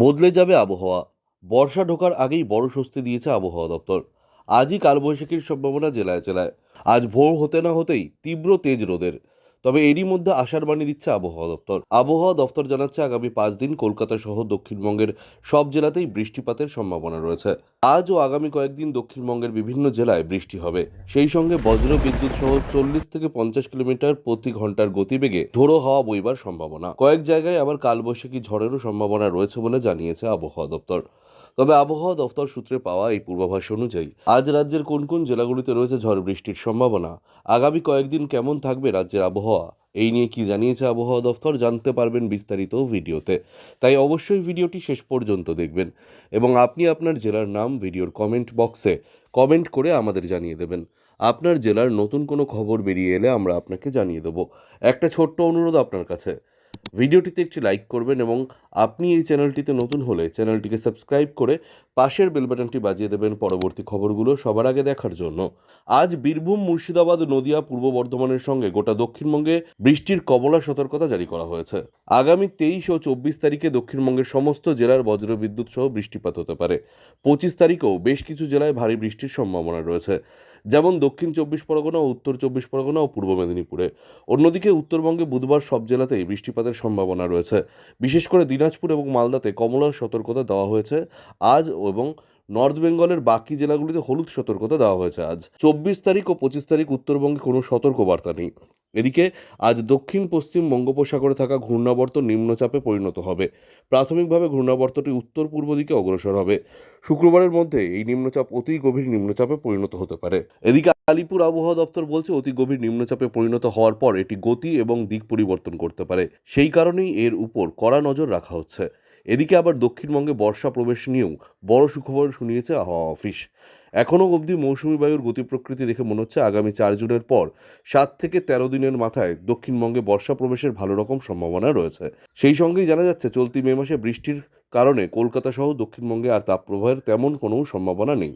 বদলে যাবে আবহাওয়া। বর্ষা ঢোকার আগেই বড় স্বস্তি দিয়েছে আবহাওয়া দপ্তর। আজই কালবৈশাখীর সম্ভাবনা জেলায় জেলায়। আজ ভোর হতে না হতেই তীব্র তেজ রোদের। তবে এরই মধ্যে আশার বাণী দিচ্ছে আবহাওয়া দপ্তর। আবহাওয়া দপ্তর জানাচ্ছে আগামী পাঁচ দিন কলকাতা সহ দক্ষিণবঙ্গের সব জেলাতেই বৃষ্টিপাতের সম্ভাবনা রয়েছে। আজ ও আগামী কয়েকদিন দক্ষিণবঙ্গের বিভিন্ন জেলায় বৃষ্টি হবে। সেই সঙ্গে বজ্র বিদ্যুৎ সহ চল্লিশ থেকে পঞ্চাশ কিলোমিটার প্রতি ঘণ্টার গতিবেগে ঝোড়ো হাওয়া বইবার সম্ভাবনা। কয়েক জায়গায় আবার কালবৈশাখী ঝড়েরও সম্ভাবনা রয়েছে বলে জানিয়েছে আবহাওয়া দপ্তর। তবে আবহাওয়া দফতর সূত্রে পাওয়া এই পূর্বাভাস অনুযায়ী, আজ রাজ্যের কোন কোন জেলাগুলিতে রয়েছে ঝড় বৃষ্টির সম্ভাবনা? আগামী কয়েকদিন কেমন থাকবে রাজ্যের আবহাওয়া? এই নিয়ে কি জানিয়েছে আবহাওয়া দফতর জানতে পারবেন বিস্তারিত ভিডিওতে। তাই অবশ্যই ভিডিওটি শেষ পর্যন্ত দেখবেন এবং আপনি আপনার জেলার নাম ভিডিওর কমেন্ট বক্সে কমেন্ট করে আমাদের জানিয়ে দেবেন। আপনার জেলার নতুন কোনো খবর বেরিয়ে এলে আমরা আপনাকে জানিয়ে দেবো। একটা ছোট্ট অনুরোধ আপনার কাছে। ভিডিওটিতে একটি লাইক করবেন এবং আপনি এই চ্যানেলটিতে নতুন হলে চ্যানেলটিকে সাবস্ক্রাইব করে পাশের বেল বাটনটি বাজিয়ে দেবেন পরবর্তী খবরগুলো সবার আগে দেখার জন্য। আজ বীরভূম, মুর্শিদাবাদ, নদিয়া, পূর্ব বর্ধমানের সঙ্গে গোটা দক্ষিণবঙ্গে বৃষ্টির কমলা সতর্কতা জারি করা হয়েছে। আগামী তেইশ ও চব্বিশ তারিখে দক্ষিণবঙ্গের সমস্ত জেলার বজ্রবিদ্যুৎ সহ বৃষ্টিপাত হতে পারে। পঁচিশ তারিখেও বেশ কিছু জেলায় ভারী বৃষ্টির সম্ভাবনা রয়েছে। যেমন দক্ষিণ চব্বিশ পরগনা ও উত্তর চব্বিশ পরগনা ও পূর্ব মেদিনীপুরে। অন্যদিকে উত্তরবঙ্গে বুধবার সব জেলাতেই বৃষ্টিপাতের সম্ভাবনা রয়েছে। বিশেষ করে দিনাজপুর এবং মালদাতে কমলার সতর্কতা দেওয়া হয়েছে। আজ এবং নর্থ বেঙ্গলের বাকি জেলাগুলিতে হলুদ সতর্কতা দেওয়া হয়েছে আজ। চব্বিশ তারিখ ও পঁচিশ তারিখ উত্তরবঙ্গে কোনো সতর্কবার্তা নেই। এদিকে আজ দক্ষিণ পশ্চিম বঙ্গোপসাগরে থাকা ঘূর্ণাবর্ত নিম্নচাপে পরিণত হবে। প্রাথমিকভাবে ঘূর্ণাবর্তটি উত্তর পূর্ব দিকে অগ্রসর হবে। শুক্রবারের মধ্যে এই নিম্নচাপ অতি গভীর নিম্নচাপে পরিণত হতে পারে। এদিকে আলিপুর আবহাওয়া দপ্তর বলছে, অতি গভীর নিম্নচাপে পরিণত হওয়ার পর এটি গতি এবং দিক পরিবর্তন করতে পারে। সেই কারণেই এর উপর কড়া নজর রাখা হচ্ছে। এদিকে আবার দক্ষিণবঙ্গে বর্ষা প্রবেশ নিয়েও বড় সুখবর শুনিয়েছে আবহাওয়া অফিস। এখনও অবধি মৌসুমি বায়ুর গতি প্রকৃতি দেখে মনে হচ্ছে আগামী চার জুনের পর সাত থেকে তেরো দিনের মাথায় দক্ষিণবঙ্গে বর্ষা প্রবেশের ভালো রকম সম্ভাবনা রয়েছে। সেই সঙ্গেই জানা যাচ্ছে, চলতি মে মাসে বৃষ্টির কারণে কলকাতা সহ দক্ষিণবঙ্গে আর তাপপ্রবাহের তেমন কোনো সম্ভাবনা নেই।